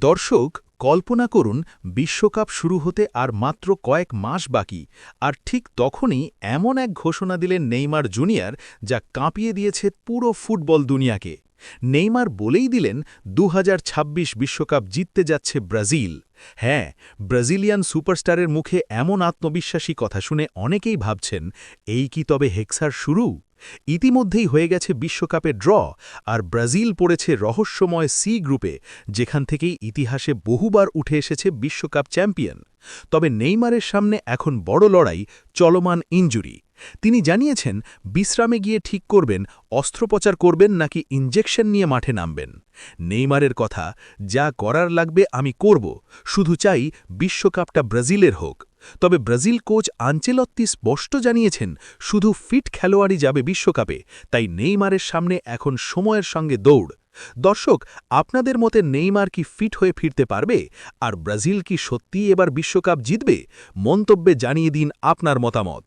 দর্শক, কল্পনা করুন, বিশ্বকাপ শুরু হতে আর মাত্র কয়েক মাস বাকি, আর ঠিক তখনই এমন এক ঘোষণা দিলেন নেইমার জুনিয়র, যা কাঁপিয়ে দিয়েছে পুরো ফুটবল দুনিয়াকে। নেইমার বলেই দিলেন দু বিশ্বকাপ জিততে যাচ্ছে ব্রাজিল। হ্যাঁ ব্রাজিলিয়ান সুপারস্টারের মুখে এমন আত্মবিশ্বাসী কথা শুনে অনেকেই ভাবছেন, এই কি তবে হেক্সার শুরু? ইতিমধ্যেই হয়ে গেছে বিশ্বকাপে ড্র, আর ব্রাজিল পড়েছে রহস্যময় সি গ্রুপে, যেখান থেকেই ইতিহাসে বহুবার উঠে এসেছে বিশ্বকাপ চ্যাম্পিয়ন। তবে নেইমারের সামনে এখন বড় লড়াই, চলমান ইঞ্জুরি তিনি জানিয়েছেন, বিশ্রামে গিয়ে ঠিক করবেন, অস্ত্রোপচার করবেন নাকি ইঞ্জেকশন নিয়ে মাঠে নামবেন। নেইমারের কথা, যা করার লাগবে আমি করব, শুধু চাই বিশ্বকাপটা ব্রাজিলের হোক। তবে ব্রাজিল কোচ আঞ্চেলত্তি স্পষ্ট জানিয়েছেন, শুধু ফিট খেলোয়াড়ই যাবে বিশ্বকাপে, তাই নেইমারের সামনে এখন সময়ের সঙ্গে দৌড়। দর্শক, আপনাদের মতে নেইমার কি ফিট হয়ে ফিরতে পারবে? আর ব্রাজিল কি সত্যিই এবার বিশ্বকাপ জিতবে? মন্তব্যে জানিয়ে দিন আপনার মতামত।